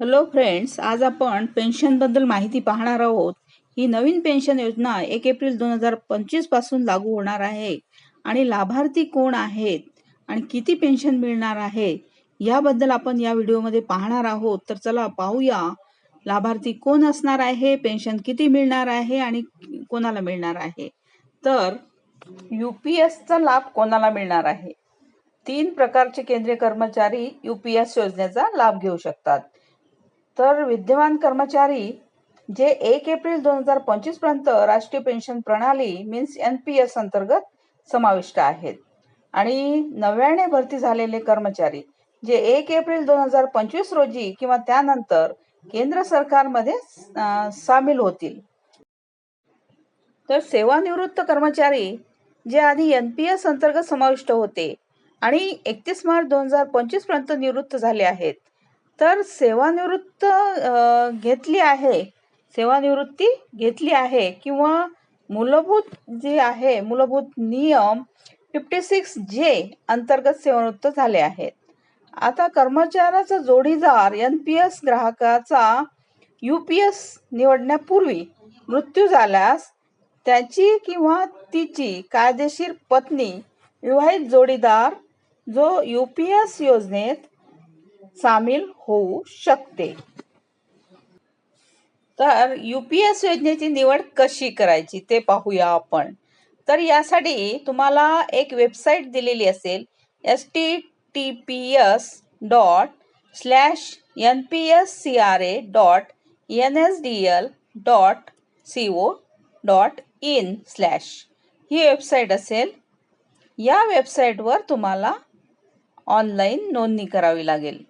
Hello friends आज आपण पेन्शनबद्दल माहिती पाहणार आहोत. ही नवीन पेन्शन योजना एक एप्रिल दोन हजार पंचवीसपासून लागू होणार आहे. आणि लाभार्थी कोण आहेत? आणि किती पेन्शन मिळणार आहे? याबद्दल आपण या व्हिडिओमध्ये पाहणार आहोत. तर चला पाहूया. लाभार्थी कोण असणार आहे? पेन्शन किती मिळणार आहे? आणि कोणाला मिळणार आहे? तर यू पी एसचा लाभ कोणाला मिळणार आहे? तीन प्रकारचे केंद्रीय कर्मचारी यू पी एस योजनेचा लाभ घेऊ शकतात. तर विद्यमान कर्मचारी जे एक एप्रिल दोन हजार पंचवीसपर्यंत राष्ट्रीय पेन्शन प्रणाली मीन्स एन पी एस अंतर्गत समाविष्ट आहेत. आणि नव्याने भरती झालेले कर्मचारी जे एक एप्रिल दोन हजार पंचवीस रोजी किंवा त्यानंतर केंद्र सरकारमध्ये सामील होतील. तर सेवानिवृत्त कर्मचारी जे आधी एन पी एस अंतर्गत समाविष्ट होते आणि एकतीस मार्च दोन हजार पंचवीसपर्यंत निवृत्त झाले आहेत तर सेवानिवृत्त घेतली आहे. सेवानिवृत्ती घेतली आहे. किंवा मूलभूत जे आहे मूलभूत नियम फिफ्टी सिक्स जे अंतर्गत सेवानिवृत्त झाले आहेत. आता कर्मचाऱ्याचा जोडीदार एन पी एस ग्राहकाचा यू पी एस निवडण्यापूर्वी मृत्यू झाल्यास त्याची किंवा तिची कायदेशीर पत्नी विवाहित जोडीदार जो यू पी एस योजनेत सामील होऊ शकते. तर यू पी एस योजनेची निवड कशी करायची ते पाहूया आपण. तर यासाठी तुम्हाला एक वेबसाईट दिलेली असेल S T T P S dot slash N P S C R A dot N S D L dot C O dot in slash he website असेल. या वेबसाईटवर तुम्हाला ऑनलाईन नोंदणी करावी लागेल.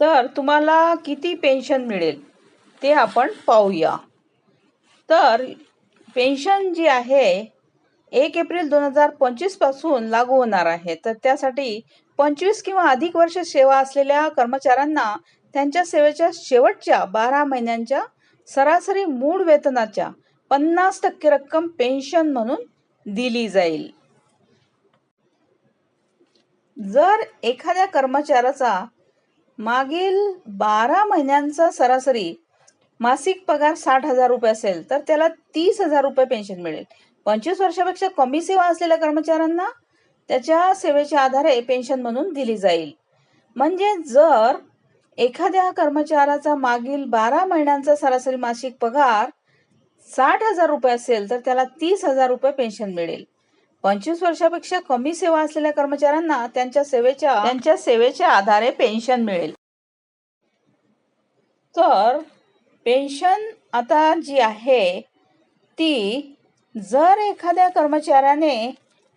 तर तुम्हाला किती पेन्शन मिळेल ते आपण पाहूया. तर पेन्शन जी आहे एक एप्रिल दोन हजार पंचवीसपासून लागू होणार आहे. तर त्यासाठी पंचवीस किंवा अधिक वर्ष सेवा असलेल्या कर्मचाऱ्यांना त्यांच्या सेवेच्या शेवटच्या बारा महिन्यांच्या सरासरी मूळ वेतनाच्या पन्नास टक्के रक्कम पेन्शन म्हणून दिली जाईल. जर एखाद्या कर्मचाऱ्याचा मागील बारा महिन्यांचा सरासरी मासिक पगार साठ हजार रुपये असेल तर त्याला तीस हजार रुपये पेन्शन मिळेल. पंचवीस वर्षापेक्षा कमी सेवा असलेल्या कर्मचाऱ्यांना त्याच्या सेवेच्या आधारे पेन्शन म्हणून दिली जाईल. म्हणजे जर एखाद्या कर्मचाऱ्याचा मागील बारा महिन्यांचा सरासरी मासिक पगार साठ हजार रुपये असेल तर त्याला तीस हजार रुपये पेन्शन मिळेल. पंचवीस वर्षापेक्षा कमी सेवा असलेल्या कर्मचाऱ्यांना त्यांच्या सेवेच्या त्यांच्या सेवेच्या आधारे पेन्शन मिळेल. तर पेन्शन आता जी आहे ती जर एखाद्या कर्मचाऱ्याने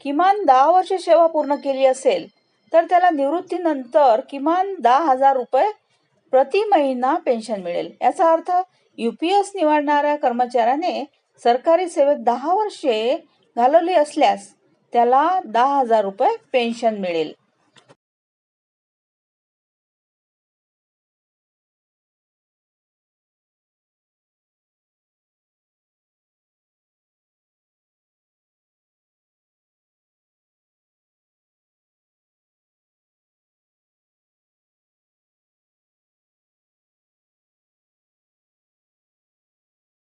किमान दहा वर्ष सेवा पूर्ण केली असेल तर त्याला निवृत्तीनंतर किमान दहा हजार रुपये प्रति महिना पेन्शन मिळेल. याचा अर्थ यू पी एस निवडणाऱ्या कर्मचाऱ्याने सरकारी सेवेत दहा वर्षे घालवली असल्यास त्याला दहा हजार रुपये पेन्शन मिळेल.